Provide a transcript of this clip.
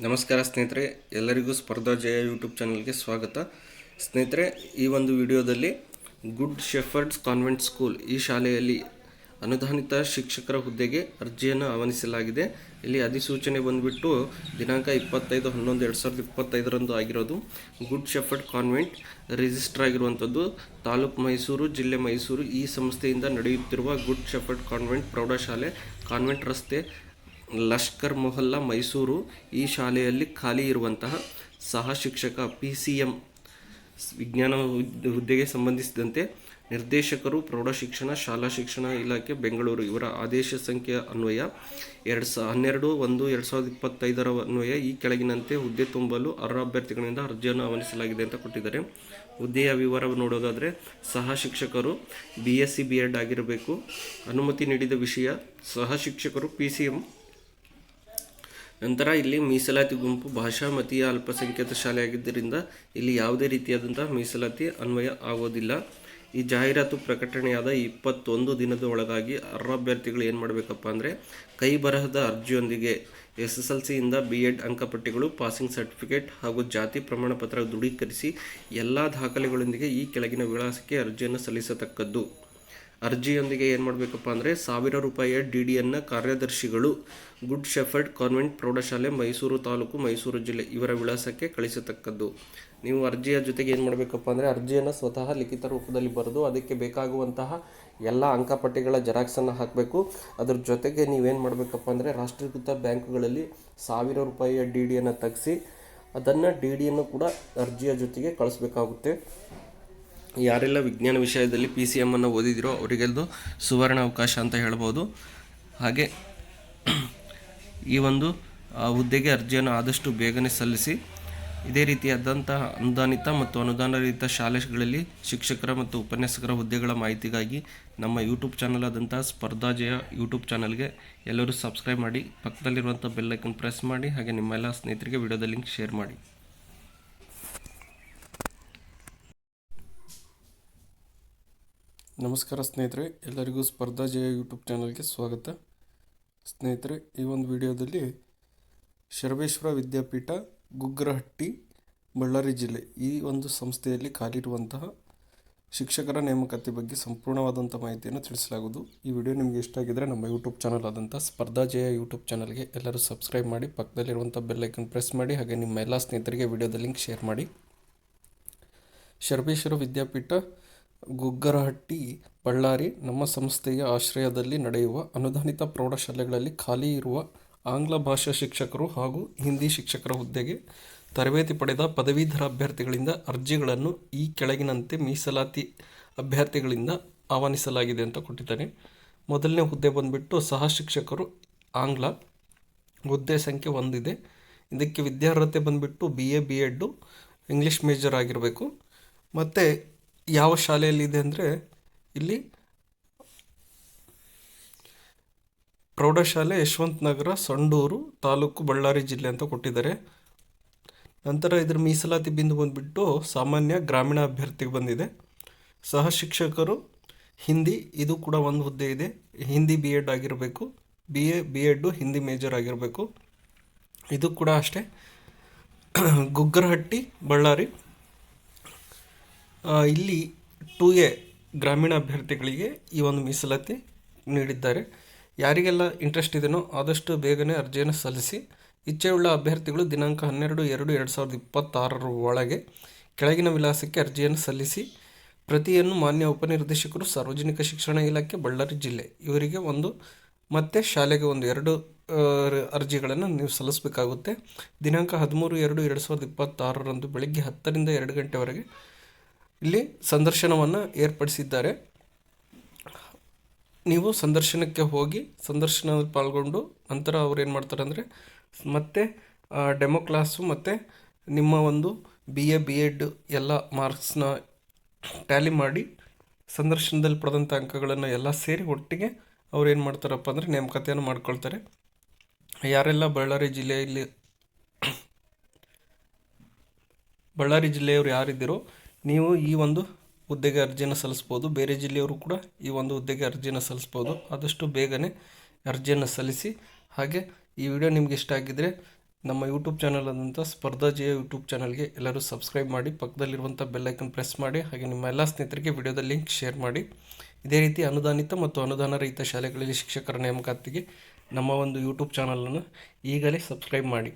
ನಮಸ್ಕಾರ ಸ್ನೇಹಿತರೆ, ಎಲ್ಲರಿಗೂ ಸ್ಪರ್ಧಾ ಜಯ ಯೂಟ್ಯೂಬ್ ಚಾನಲ್ಗೆ ಸ್ವಾಗತ. ಸ್ನೇಹಿತರೆ, ಈ ಒಂದು ವಿಡಿಯೋದಲ್ಲಿ ಗುಡ್ ಶೆಫರ್ಡ್ಸ್ ಕಾನ್ವೆಂಟ್ ಸ್ಕೂಲ್ ಈ ಶಾಲೆಯಲ್ಲಿ ಅನುದಾನಿತ ಶಿಕ್ಷಕರ ಹುದ್ದೆಗೆ ಅರ್ಜಿಯನ್ನು ಆಹ್ವಾನಿಸಲಾಗಿದೆ. ಇಲ್ಲಿ ಅಧಿಸೂಚನೆ ಬಂದುಬಿಟ್ಟು ದಿನಾಂಕ ಇಪ್ಪತ್ತೈದು ಹನ್ನೊಂದು ಎರಡು ಸಾವಿರದ ಇಪ್ಪತ್ತೈದರಂದು ಆಗಿರೋದು ಗುಡ್ ಶೆಫರ್ಡ್ ಕಾನ್ವೆಂಟ್ ರಿಜಿಸ್ಟರ್ ಆಗಿರುವಂಥದ್ದು. ತಾಲೂಕು ಮೈಸೂರು, ಜಿಲ್ಲೆ ಮೈಸೂರು ಈ ಸಂಸ್ಥೆಯಿಂದ ನಡೆಯುತ್ತಿರುವ ಗುಡ್ ಶೆಫರ್ಡ್ ಕಾನ್ವೆಂಟ್ ಪ್ರೌಢಶಾಲೆ, ಕಾನ್ವೆಂಟ್ ರಸ್ತೆ ಲಷ್ಕರ್ ಮೊಹಲ್ಲಾ ಮೈಸೂರು ಈ ಶಾಲೆಯಲ್ಲಿ ಖಾಲಿ ಇರುವಂತಹ ಸಹ ಶಿಕ್ಷಕ ಪಿ ಸಿ ಎಂ ವಿಜ್ಞಾನ ಹುದ್ದೆ- ಹುದ್ದೆಗೆ ಸಂಬಂಧಿಸಿದಂತೆ ನಿರ್ದೇಶಕರು ಪ್ರೌಢಶಿಕ್ಷಣ ಶಾಲಾ ಶಿಕ್ಷಣ ಇಲಾಖೆ, ಬೆಂಗಳೂರು ಇವರ ಆದೇಶ ಸಂಖ್ಯೆ ಅನ್ವಯ ಎರಡು ಸಾ ಹನ್ನೆರಡು, ಒಂದು, ಎರಡು ಸಾವಿರದ ಇಪ್ಪತ್ತೈದರ ಅನ್ವಯ ಈ ಕೆಳಗಿನಂತೆ ಹುದ್ದೆ ತುಂಬಲು ಅರ್ಹ ಅಭ್ಯರ್ಥಿಗಳಿಂದ ಅರ್ಜಿಯನ್ನು ಆಹ್ವಾನಿಸಲಾಗಿದೆ ಅಂತ ಕೊಟ್ಟಿದ್ದಾರೆ. ಹುದ್ದೆಯ ವಿವರ ನೋಡೋದಾದರೆ ಸಹ ಶಿಕ್ಷಕರು B S C B Ed ಆಗಿರಬೇಕು. ಅನುಮತಿ ನೀಡಿದ ವಿಷಯ ಸಹ ಶಿಕ್ಷಕರು ಪಿ ಸಿ ಎಂ ನಂತರ ಇಲ್ಲಿ ಮೀಸಲಾತಿ ಗುಂಪು ಭಾಷಾ ಮತೀಯ ಅಲ್ಪಸಂಖ್ಯಾತ ಶಾಲೆಯಾಗಿದ್ದರಿಂದ ಇಲ್ಲಿ ಯಾವುದೇ ರೀತಿಯಾದಂತಹ ಮೀಸಲಾತಿ ಅನ್ವಯ ಆಗೋದಿಲ್ಲ. ಈ ಜಾಹೀರಾತು ಪ್ರಕಟಣೆಯಾದ ಇಪ್ಪತ್ತೊಂದು ದಿನದ ಒಳಗಾಗಿ ಅರ್ಹ ಅಭ್ಯರ್ಥಿಗಳು ಏನು ಮಾಡಬೇಕಪ್ಪ ಅಂದರೆ ಕೈ ಬರಹದ ಅರ್ಜಿಯೊಂದಿಗೆ ಎಸ್ ಎಸ್ ಎಲ್ ಸಿಯಿಂದ ಬಿ ಎಡ್ ಅಂಕಪಟ್ಟಿಗಳು, ಪಾಸಿಂಗ್ ಸರ್ಟಿಫಿಕೇಟ್ ಹಾಗೂ ಜಾತಿ ಪ್ರಮಾಣಪತ್ರ ದೃಢೀಕರಿಸಿ ಎಲ್ಲ ದಾಖಲೆಗಳೊಂದಿಗೆ ಈ ಕೆಳಗಿನ ವಿಳಾಸಕ್ಕೆ ಅರ್ಜಿಯನ್ನು ಸಲ್ಲಿಸತಕ್ಕದ್ದು. ಅರ್ಜಿಯೊಂದಿಗೆ ಏನು ಮಾಡಬೇಕಪ್ಪ ಅಂದರೆ ಸಾವಿರ ರೂಪಾಯಿಯ ಡಿ ಡಿಯನ್ನು ಕಾರ್ಯದರ್ಶಿಗಳು ಗುಡ್ ಶೆಫರ್ಡ್ ಕಾನ್ವೆಂಟ್ ಪ್ರೌಢಶಾಲೆ ಮೈಸೂರು ತಾಲೂಕು ಮೈಸೂರು ಜಿಲ್ಲೆ ಇವರ ವಿಳಾಸಕ್ಕೆ ಕಳಿಸತಕ್ಕದ್ದು. ನೀವು ಅರ್ಜಿಯ ಜೊತೆಗೆ ಏನು ಮಾಡಬೇಕಪ್ಪ ಅಂದರೆ ಅರ್ಜಿಯನ್ನು ಸ್ವತಃ ಲಿಖಿತ ರೂಪದಲ್ಲಿ ಬರೆದು ಅದಕ್ಕೆ ಬೇಕಾಗುವಂತಹ ಎಲ್ಲ ಅಂಕಪಟ್ಟಿಗಳ ಜೆರಾಕ್ಸನ್ನು ಹಾಕಬೇಕು. ಅದ್ರ ಜೊತೆಗೆ ನೀವೇನು ಮಾಡಬೇಕಪ್ಪ ಅಂದರೆ ರಾಷ್ಟ್ರೀಕೃತ ಬ್ಯಾಂಕುಗಳಲ್ಲಿ ಸಾವಿರ ರೂಪಾಯಿಯ ಡಿ ಡಿಯನ್ನು ತೆಗೆಸಿ ಅದನ್ನು ಡಿ ಡಿಯನ್ನು ಕೂಡ ಅರ್ಜಿಯ ಜೊತೆಗೆ ಕಳಿಸ್ಬೇಕಾಗುತ್ತೆ. ಯಾರೆಲ್ಲ ವಿಜ್ಞಾನ ವಿಷಯದಲ್ಲಿ ಪಿ ಸಿ ಎಮ್ಮನ್ನು ಓದಿದಿರೋ ಅವರಿಗೆಲ್ಲದು ಸುವರ್ಣ ಅವಕಾಶ ಅಂತ ಹೇಳ್ಬೋದು. ಹಾಗೆ ಈ ಒಂದು ಹುದ್ದೆಗೆ ಅರ್ಜಿಯನ್ನು ಆದಷ್ಟು ಬೇಗನೆ ಸಲ್ಲಿಸಿ, ಇದೇ ರೀತಿಯಾದಂತಹ ಅನುದಾನಿತ ಮತ್ತು ಅನುದಾನರಹಿತ ಶಾಲೆಗಳಲ್ಲಿ ಶಿಕ್ಷಕರ ಮತ್ತು ಉಪನ್ಯಾಸಕರ ಹುದ್ದೆಗಳ ಮಾಹಿತಿಗಾಗಿ ನಮ್ಮ ಯೂಟ್ಯೂಬ್ ಚಾನಲ್ ಆದಂತಹ ಸ್ಪರ್ಧಾಜಯ ಯೂಟ್ಯೂಬ್ ಚಾನಲ್ಗೆ ಎಲ್ಲರೂ ಸಬ್ಸ್ಕ್ರೈಬ್ ಮಾಡಿ, ಪಕ್ಕದಲ್ಲಿರುವಂಥ ಬೆಲ್ಲೈಕನ್ ಪ್ರೆಸ್ ಮಾಡಿ, ಹಾಗೆ ನಿಮ್ಮೆಲ್ಲ ಸ್ನೇಹಿತರಿಗೆ ವಿಡಿಯೋದ ಲಿಂಕ್ ಶೇರ್ ಮಾಡಿ. ನಮಸ್ಕಾರ ಸ್ನೇಹಿತರೆ, ಎಲ್ಲರಿಗೂ ಸ್ಪರ್ಧಾ ಜಯ ಯೂಟ್ಯೂಬ್ ಚಾನಲ್ಗೆ ಸ್ವಾಗತ. ಸ್ನೇಹಿತರೆ, ಈ ಒಂದು ವಿಡಿಯೋದಲ್ಲಿ ಶರಬೇಶ್ವರ ವಿದ್ಯಾಪೀಠ, ಗುಗ್ರಹಟ್ಟಿ, ಬಳ್ಳಾರಿ ಜಿಲ್ಲೆ ಈ ಒಂದು ಸಂಸ್ಥೆಯಲ್ಲಿ ಕಾಲಿಡುವಂತಹ ಶಿಕ್ಷಕರ ನೇಮಕಾತಿ ಬಗ್ಗೆ ಸಂಪೂರ್ಣವಾದಂಥ ಮಾಹಿತಿಯನ್ನು ತಿಳಿಸಲಾಗುವುದು. ಈ ವಿಡಿಯೋ ನಿಮಗೆ ಇಷ್ಟ ಆಗಿದ್ದರೆ ನಮ್ಮ ಯೂಟ್ಯೂಬ್ ಚಾನಲ್ ಆದಂಥ ಸ್ಪರ್ಧಾ ಜಯ ಯೂಟ್ಯೂಬ್ ಚಾನಲ್ಗೆ ಎಲ್ಲರೂ ಸಬ್ಸ್ಕ್ರೈಬ್ ಮಾಡಿ, ಪಕ್ಕದಲ್ಲಿರುವಂಥ ಬೆಲ್ಲೈಕನ್ ಪ್ರೆಸ್ ಮಾಡಿ, ಹಾಗೆ ನಿಮ್ಮ ಎಲ್ಲ ಸ್ನೇಹಿತರಿಗೆ ವಿಡಿಯೋದ ಲಿಂಕ್ ಶೇರ್ ಮಾಡಿ. ಶರ್ಬೇಶ್ವರ ವಿದ್ಯಾಪೀಠ ಗುಗ್ಗರಹಟ್ಟಿ, ಬಳ್ಳಾರಿ ನಮ್ಮ ಸಂಸ್ಥೆಯ ಆಶ್ರಯದಲ್ಲಿ ನಡೆಯುವ ಅನುದಾನಿತ ಪ್ರೌಢಶಾಲೆಗಳಲ್ಲಿ ಖಾಲಿ ಇರುವ ಆಂಗ್ಲ ಭಾಷಾ ಶಿಕ್ಷಕರು ಹಾಗೂ ಹಿಂದಿ ಶಿಕ್ಷಕರ ಹುದ್ದೆಗೆ ತರಬೇತಿ ಪಡೆದ ಪದವೀಧರ ಅಭ್ಯರ್ಥಿಗಳಿಂದ ಅರ್ಜಿಗಳನ್ನು ಈ ಕೆಳಗಿನಂತೆ ಮೀಸಲಾತಿ ಅಭ್ಯರ್ಥಿಗಳಿಂದ ಆಹ್ವಾನಿಸಲಾಗಿದೆ ಅಂತ ಕೊಟ್ಟಿದ್ದಾರೆ. ಮೊದಲನೇ ಹುದ್ದೆ ಬಂದುಬಿಟ್ಟು ಸಹ ಶಿಕ್ಷಕರು ಆಂಗ್ಲ, ಹುದ್ದೆ ಸಂಖ್ಯೆ ಒಂದಿದೆ ಇದಕ್ಕೆ ವಿದ್ಯಾರ್ಹತೆ ಬಂದುಬಿಟ್ಟು B A B Ed English major ಆಗಿರಬೇಕು. ಮತ್ತು ಯಾವ ಶಾಲೆಯಲ್ಲಿದೆ ಅಂದರೆ ಇಲ್ಲಿ ಪ್ರೌಢಶಾಲೆ ಯಶವಂತ ನಗರ, ಸಂಡೂರು ತಾಲೂಕು ಬಳ್ಳಾರಿ ಜಿಲ್ಲೆ ಅಂತ ಕೊಟ್ಟಿದ್ದಾರೆ. ನಂತರ ಇದರ ಮೀಸಲಾತಿ ಬಿಂದು ಬಂದುಬಿಟ್ಟು ಸಾಮಾನ್ಯ ಗ್ರಾಮೀಣ ಅಭ್ಯರ್ಥಿಗೆ ಬಂದಿದೆ. ಸಹ ಶಿಕ್ಷಕರು, ಹಿಂದಿ ಇದು ಕೂಡ ಒಂದು ಹುದ್ದೆ ಇದೆ. ಹಿಂದಿ ಬಿ ಎಡ್ ಆಗಿರಬೇಕು B A B Ed Hindi major ಆಗಿರಬೇಕು. ಇದು ಕೂಡ ಅಷ್ಟೇ. ಗುಗ್ಗರಹಟ್ಟಿ, ಬಳ್ಳಾರಿ. ಇಲ್ಲಿ ಟು ಎ ಗ್ರಾಮೀಣ ಅಭ್ಯರ್ಥಿಗಳಿಗೆ ಈ ಒಂದು ಮೀಸಲಾತಿ ನೀಡಿದ್ದಾರೆ. ಯಾರಿಗೆಲ್ಲ ಇಂಟ್ರೆಸ್ಟ್ ಇದೆಯೋ ಆದಷ್ಟು ಬೇಗನೆ ಅರ್ಜಿಯನ್ನು ಸಲ್ಲಿಸಿ. ಇಚ್ಛೆಯುಳ್ಳ ಅಭ್ಯರ್ಥಿಗಳು ದಿನಾಂಕ ಹನ್ನೆರಡು ಎರಡು ಎರಡು ಸಾವಿರದ ಇಪ್ಪತ್ತಾರರ ಒಳಗೆ ಕೆಳಗಿನ ವಿಳಾಸಕ್ಕೆ ಅರ್ಜಿಯನ್ನು ಸಲ್ಲಿಸಿ. ಪ್ರತಿಯನ್ನು ಮಾನ್ಯ ಉಪನಿರ್ದೇಶಕರು, ಸಾರ್ವಜನಿಕ ಶಿಕ್ಷಣ ಇಲಾಖೆ, ಬಳ್ಳಾರಿ ಜಿಲ್ಲೆ ಇವರಿಗೆ ಒಂದು ಮತ್ತು ಶಾಲೆಗೆ ಒಂದು ಎರಡು ಅರ್ಜಿಗಳನ್ನು ನೀವು ಸಲ್ಲಿಸಬೇಕಾಗುತ್ತೆ. ದಿನಾಂಕ ಹದಿಮೂರು ಎರಡು ಎರಡು ಸಾವಿರದ ಇಪ್ಪತ್ತಾರರಂದು ಬೆಳಗ್ಗೆ ಹತ್ತರಿಂದ ಎರಡು ಗಂಟೆವರೆಗೆ ಇಲ್ಲಿ ಸಂದರ್ಶನವನ್ನು ಏರ್ಪಡಿಸಿದ್ದಾರೆ. ನೀವು ಸಂದರ್ಶನಕ್ಕೆ ಹೋಗಿ ಸಂದರ್ಶನದಲ್ಲಿ ಪಾಲ್ಗೊಂಡು ನಂತರ ಅವ್ರು ಏನು ಮಾಡ್ತಾರೆ ಅಂದರೆ ಮತ್ತೆ ಡೆಮೋ ಕ್ಲಾಸು ಮತ್ತು ನಿಮ್ಮ ಒಂದು ಬಿ ಎ ಬಿ ಎಡ್ ಎಲ್ಲ ಮಾರ್ಕ್ಸ್ನ ಟ್ಯಾಲಿ ಮಾಡಿ ಸಂದರ್ಶನದಲ್ಲಿ ಪಡೆದಂಥ ಅಂಕಗಳನ್ನು ಎಲ್ಲ ಸೇರಿ ಒಟ್ಟಿಗೆ ಅವ್ರು ಏನು ಮಾಡ್ತಾರಪ್ಪ ಅಂದರೆ ನೇಮಕಾತಿಯನ್ನು ಮಾಡ್ಕೊಳ್ತಾರೆ. ಯಾರೆಲ್ಲ ಬಳ್ಳಾರಿ ಜಿಲ್ಲೆಯಲ್ಲಿ, ಬಳ್ಳಾರಿ ಜಿಲ್ಲೆಯವರು ಯಾರಿದ್ದೀರೋ ನೀವು ಈ ಒಂದು ಹುದ್ದೆಗೆ ಅರ್ಜಿಯನ್ನು ಸಲ್ಲಿಸ್ಬೋದು. ಬೇರೆ ಜಿಲ್ಲೆಯವರು ಕೂಡ ಈ ಒಂದು ಹುದ್ದೆಗೆ ಅರ್ಜಿಯನ್ನು ಸಲ್ಲಿಸ್ಬೋದು. ಆದಷ್ಟು ಬೇಗನೆ ಅರ್ಜಿಯನ್ನು ಸಲ್ಲಿಸಿ. ಹಾಗೆ ಈ ವಿಡಿಯೋ ನಿಮ್ಗೆ ಇಷ್ಟ ಆಗಿದ್ದರೆ ನಮ್ಮ ಯೂಟ್ಯೂಬ್ ಚಾನಲ್ ಆದಂಥ ಸ್ಪರ್ಧಾ ಜಯ ಯೂಟ್ಯೂಬ್ ಚಾನಲ್ಗೆ ಎಲ್ಲರೂ ಸಬ್ಸ್ಕ್ರೈಬ್ ಮಾಡಿ ಪಕ್ಕದಲ್ಲಿರುವಂಥ ಬೆಲ್ಲೈಕನ್ ಪ್ರೆಸ್ ಮಾಡಿ, ಹಾಗೆ ನಿಮ್ಮ ಎಲ್ಲ ಸ್ನೇಹಿತರಿಗೆ ವಿಡಿಯೋದ ಲಿಂಕ್ ಶೇರ್ ಮಾಡಿ. ಇದೇ ರೀತಿ ಅನುದಾನಿತ ಮತ್ತು ಅನುದಾನ ರಹಿತ ಶಾಲೆಗಳಲ್ಲಿ ಶಿಕ್ಷಕರ ನೇಮಕಾತಿಗೆ ನಮ್ಮ ಒಂದು ಯೂಟ್ಯೂಬ್ ಚಾನಲನ್ನು ಈಗಲೇ ಸಬ್ಸ್ಕ್ರೈಬ್ ಮಾಡಿ.